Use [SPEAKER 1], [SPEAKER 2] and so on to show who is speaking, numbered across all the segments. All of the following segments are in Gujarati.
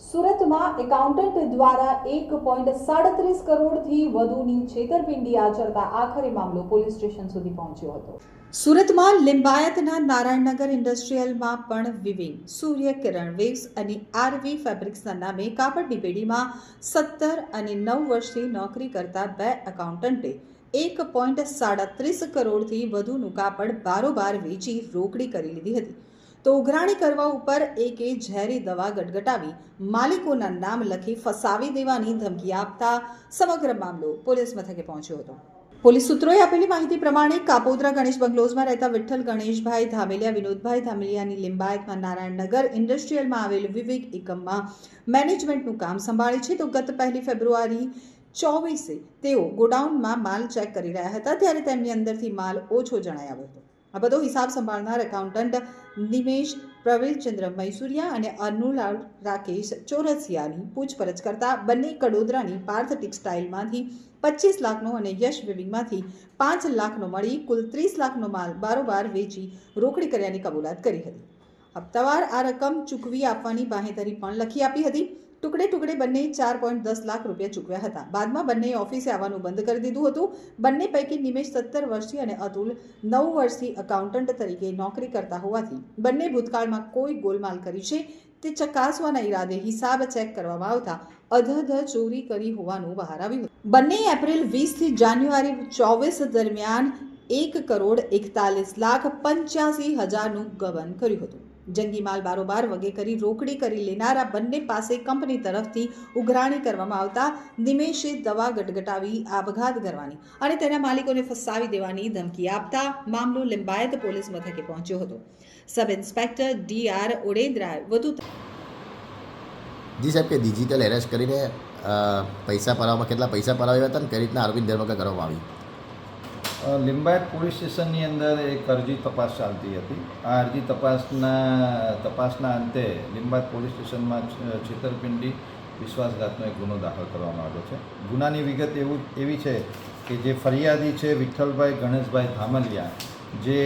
[SPEAKER 1] સુરતમાં એકાઉન્ટન્ટ દ્વારા એક પોઈન્ટ સાડત્રીસ કરોડથી વધુની છેતરપિંડી આચરતા આખરે મામલો પોલીસ સ્ટેશન સુધી પહોંચ્યો હતો. સુરતમાં લિંબાયતના નારાયણનગર ઇન્ડસ્ટ્રીયલમાં પણ વિવિંગ સૂર્ય કિરણ વેવ્સ અને આરવી ફેબ્રિક્સના નામે કાપડની પેઢીમાં સત્તર અને નવ વર્ષથી નોકરી કરતા બે એકાઉન્ટન્ટે એક પોઈન્ટ સાડત્રીસ કરોડથી વધુનું કાપડ બારોબાર વેચી રોકડી કરી લીધી હતી. તો ઉઘરાણી કરવા ઉપર એકે ઝેરી દવા ગટગટાવી માલિકોના નામ લખી ફસાવી દેવાની ધમકી આપતા સમગ્ર મામલો પોલીસ મથકે પહોંચ્યો હતો. પોલીસ સૂત્રોએ આપેલી માહિતી પ્રમાણે કાપોદ્રા ગણેશ બંગલોઝમાં રહેતા વિઠ્ઠલ ગણેશભાઈ ધામેલિયા, વિનોદભાઈ ધામેલિયાની લિંબાયતમાં નારાયણનગર ઇન્ડસ્ટ્રીયલમાં આવેલ વિવિધ એકમમાં મેનેજમેન્ટનું કામ સંભાળે છે. તો ગત પહેલી ફેબ્રુઆરી ચોવીસે તેઓ ગોડાઉનમાં માલ ચેક કરી રહ્યા હતા. ત્યારે તેમની અંદરથી માલ ઓછો જણાય આવ્યો હતો. આ બધો હિસાબ સંભાળનાર એકાઉન્ટન્ટ નિમેશ પ્રવીણચંદ્ર મૈસુરિયા અને અનુલાલ રાકેશ ચોરસિયાની પૂછપરછ કરતા બંને કડોદરાની પાર્થ ટેક્સટાઇલમાંથી પચીસ લાખનો અને યશ વિવિંગમાંથી પાંચ લાખનો મળી કુલ ત્રીસ લાખનો માલ બારોબાર વેચી રોકડી કર્યાની કબૂલાત કરી હતી. હપ્તાવાર આ રકમ ચૂકવી આપવાની બાહેધરી પણ લખી આપી હતી. ટુકડે ટુકડે બંને ચાર પોઈન્ટ દસ લાખ રૂપિયા ચૂકવ્યા હતા. બાદમાં બંને ઓફિસે આવવાનું બંધ કરી દીધું હતું. બંને પૈકી નિમેશ સત્તર વર્ષથી અને અતુલ નવ વર્ષથી એકાઉન્ટન્ટ તરીકે નોકરી કરતા હોવાથી બંને ભૂતકાળમાં કોઈ ગોલમાલ કરી છે. તે ચકાસવાના ઈરાદે હિસાબ ચેક કરવામાં આવતા અધધ ચોરી કરી હોવાનું બહાર આવ્યું બંને એપ્રિલ વીસથી જાન્યુઆરી ચોવીસ દરમિયાન એક કરોડ એકતાલીસ લાખ પંચ્યાસી હજારનું ગબન કર્યું હતું. જંગી માલ બારોબાર વગે કરી રોકડી કરી લેનારા બંને પાસે કંપની તરફથી ઉઘરાણી કરવામાં આવતા નિમેશે દવા ગટગટાવી આપઘાત કરવાની અને તેના માલિકોને ફસાવી દેવાની ધમકી આપતા મામલો લિંબાયત પોલીસ મથકે પહોંચ્યો હતો. સબ ઇન્સ્પેક્ટર ડી આર ઓડેન્દ્રાએ વધુ
[SPEAKER 2] જી સાહેબ, કે ડિજિટલ એરેસ્ટ કરીને પૈસા પરાવવામાં કેટલા પૈસા પરાવ્યા હતા ને કઈ રીતના આરોપીની ધરપકડ કરવામાં આવી?
[SPEAKER 3] લિંબાયત પોલીસ સ્ટેશનની અંદર એક અરજી તપાસ ચાલતી હતી. આ અરજી તપાસના તપાસના અંતે લિંબાયત પોલીસ સ્ટેશનમાં છેતરપિંડી, વિશ્વાસઘાતનો એક ગુનો દાખલ કરવામાં આવ્યો છે. ગુનાની વિગત એવું, એવી છે કે જે ફરિયાદી છે વિઠ્ઠલભાઈ ગણેશભાઈ ધામલિયા, જે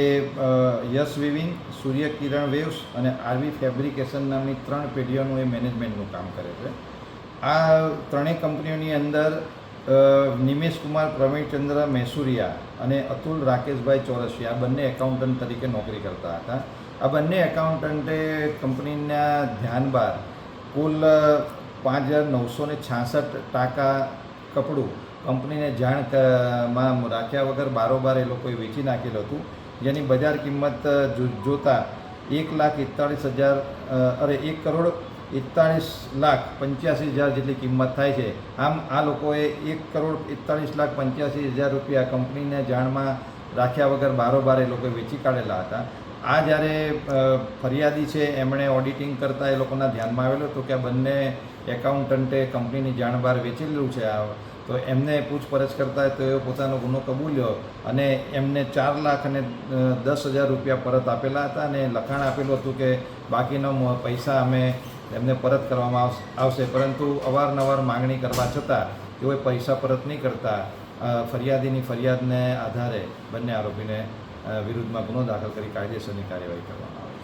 [SPEAKER 3] યશ વિવિંગ સૂર્ય કિરણ વેવ્સ અને આરવી ફેબ્રિકેશન નામની ત્રણ પેઢીઓનું એ મેનેજમેન્ટનું કામ કરે છે. આ ત્રણેય કંપનીઓની અંદર નિમેશ કુમાર પ્રવીણચંદ્ર મૈસુરિયા અને અતુલ રાકેશભાઈ ચોરસિયા આ બંને એકાઉન્ટન્ટ તરીકે નોકરી કરતા હતા. આ બંને એકાઉન્ટન્ટે કંપનીના ધ્યાન બાર કુલ પાંચ હજાર નવસો ને છાસઠ ટાકા કપડું કંપનીને જાણમાં રાખ્યા વગર બારોબાર એ લોકોએ વેચી નાખેલું હતું. જેની બજાર કિંમત જોતા એક લાખ એકતાળીસ હજાર અરે, એક કરોડ એકતાળીસ લાખ પંચ્યાસી હજાર જેટલી કિંમત થાય છે. આમ આ લોકોએ એક કરોડ એકતાળીસ લાખ પંચ્યાસી હજાર રૂપિયા કંપનીને જાણમાં રાખ્યા વગર બારોબાર એ લોકોએ વેચી કાઢેલા હતા. આ જ્યારે ફરિયાદી છે, એમણે ઓડિટિંગ કરતાં એ લોકોના ધ્યાનમાં આવેલું હતું કે આ બંને એકાઉન્ટન્ટે કંપનીની જાણ બહાર વેચેલું છે આ. તો એમને પૂછપરછ કરતા તેઓ પોતાનો ગુનો કબૂલ્યો અને એમને ચાર લાખ અને દસ હજાર રૂપિયા પરત આપેલા હતા અને લખાણ આપેલું હતું કે બાકીનો પૈસા અમે એમને પરત કરવામાં આવશ- પરંતુ અવારનવાર માંગણી કરવા છતાં તેઓએ પૈસા પરત નહીં કરતા ફરિયાદીની ફરિયાદને આધારે બંને આરોપીને વિરુદ્ધમાં ગુનો દાખલ કરી કાયદેસરની કાર્યવાહી કરવામાં આવી.